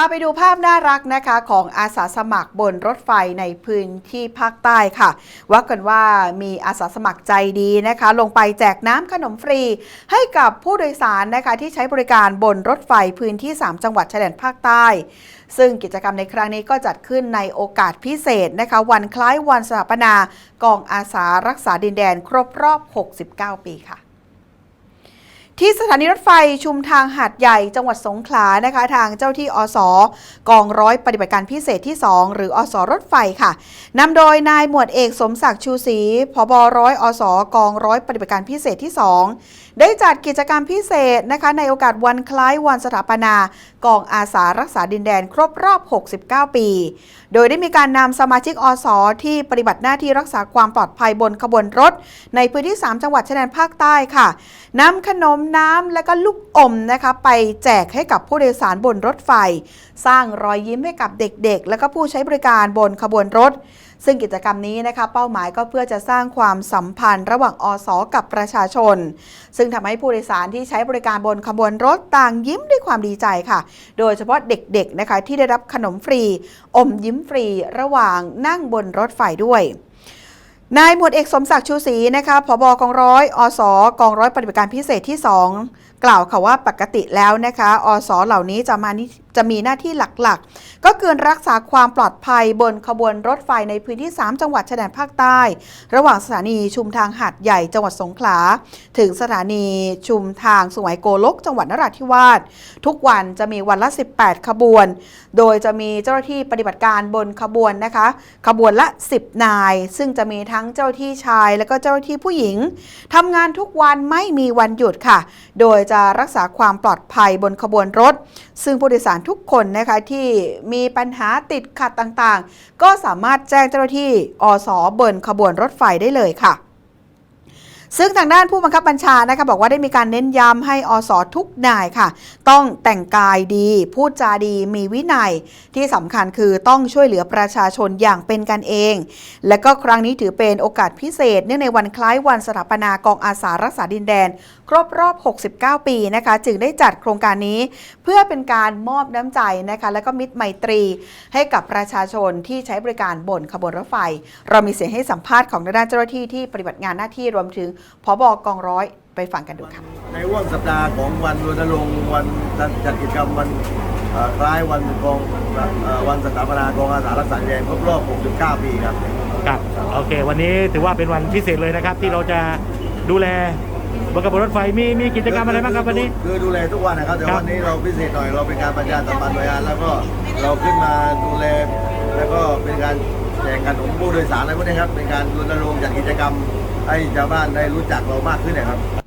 าไปดูภาพน่ารักนะคะของอาสาสมัครบนรถไฟในพื้นที่ภาคใต้ค่ะ ว่ากันว่ามีอาสาสมัครใจดีนะคะ ลงไปแจกน้ำขนมฟรี ให้กับผู้โดยสารนะคะที่ใช้บริการบนรถไฟพื้นที่ 3 จังหวัดชายแดนภาคใต้ ซึ่งกิจกรรมในครั้งนี้ก็จัดขึ้นในโอกาสพิเศษนะคะ วันคล้ายวันสถาปนากองอาสารักษาดินแดนครบรอบ 69 ปีค่ะ ที่สถานีรถไฟชุมทางหาดใหญ่จังหวัดสงขลานะคะ ทางเจ้าที่อสกองร้อยปฏิบัติการพิเศษที่ 2 หรืออสรถไฟค่ะนำโดยนายหมวดเอกสมศักดิ์ชูศรีพบร้อยอสกองร้อยปฏิบัติการพิเศษที่ 2 ได้จัดกิจกรรมพิเศษนะคะ ในโอกาสวันคล้ายวันสถาปนากองอาสารักษาดินแดนครบรอบ 69 ปี โดยได้มีการนำสมาชิกอสที่ปฏิบัติหน้าที่รักษาความปลอดภัยบนขบวนรถ ในพื้นที่ 3 จังหวัดชายแดนภาคใต้ค่ะนำขนมน้ำและก็ลูกอมนะคะไปแจกให้กับผู้โดยสารบนรถไฟ สร้างรอยยิ้มให้กับเด็กๆ และก็ผู้ใช้บริการบนขบวนรถ ซึ่งกิจกรรมนี้นะคะเป้าหมายก็เพื่อจะสร้างความสัมพันธ์ระหว่างอสกับประชาชน ซึ่งทำให้ผู้โดยสารที่ใช้บริการบนขบวนรถต่างยิ้มด้วยความดีใจค่ะ โดยเฉพาะเด็กๆนะคะที่ได้รับขนมฟรี อมยิ้มฟรีระหว่างนั่งบนรถไฟด้วย นายหมวดเอกสมศักดิ์ชูศรีนะคะผบกองร้อยอสกองร้อยปฏิบัติการพิเศษที่ 2 กล่าวค่ะว่าปกติแล้วนะคะอสเหล่านี้จะมาจะมีหน้าที่หลักๆ ก็คือรักษาความปลอดภัยบนขบวนรถไฟในพื้นที่ 3 จังหวัดชายแดนภาคใต้ ระหว่างสถานีชุมทางหาดใหญ่จังหวัดสงขลา ถึงสถานีชุมทางสวยโกลก จังหวัดนราธิวาส ทุกวันจะมีวันละ 18 ขบวน โดยจะมีเจ้าหน้าที่ปฏิบัติการบนขบวนนะคะ ขบวนละ 10 นาย ซึ่งจะมีทั้งเจ้าหน้าที่ชาย และก็เจ้าหน้าที่ผู้หญิงทำงานทุกวันไม่มีวันหยุดค่ะ โดยจะรักษาความปลอดภัยบนขบวนรถ ซึ่งผู้โดยสารทุกคนนะคะที่มีปัญหาติดขัดต่างๆ ก็สามารถแจ้งเจ้าหน้าที่อสบนขบวนรถไฟได้เลยค่ะ ซึ่งทางด้านผู้บังคับบัญชานะคะบอกว่าได้มีการเน้นย้ำให้อสทุกนายค่ะ ต้องแต่งกายดี พูดจาดีมีวินัย ที่สำคัญคือต้องช่วยเหลือประชาชนอย่างเป็นกันเอง และก็ครั้งนี้ถือเป็นโอกาสพิเศษ เนื่องในวันคล้ายวันสถาปนากองอาสารักษาดินแดน ครบรอบ 69 ปีนะคะ จึงได้จัดโครงการนี้ เพื่อเป็นการมอบน้ำใจนะคะและก็มิตรไมตรี ให้กับประชาชนที่ใช้บริการบนขบวนรถไฟ เรามีเสียงให้สัมภาษณ์ของทางด้านเจ้าหน้าที่ที่ปฏิบัติงานหน้าที่รวมถึงพบกองร้อยไปฟังกันดูค่ะ ในห่วงสัปดาห์ของวันรณรงค์วันจัดกิจกรรมวันเอ่อคล้ายวันกองเอ่อวันสถาปนากองอาสารักษาดินแดนครบรอบ 69 ปีครับ ครับโอเค วันนี้ถือว่าเป็นวันพิเศษเลยนะครับ ที่เราจะดูแลบนกระบวนรถไฟมีมีกิจกรรมอะไรบ้างครับวันนี้ คือดูแลทุกวันนะครับแต่ครับวันนี้เราพิเศษหน่อยเราเป็นการประชาสัมพันธ์หน่วยงานแล้วก็เราขึ้นมาดูแลแล้วก็เป็นการ แจกขนมผู้โดยสารอะไรพวกนี้ครับเป็นการรณรงค์จัดกิจกรรมให้ชาวบ้านได้รู้จักเรามากขึ้นนะครับ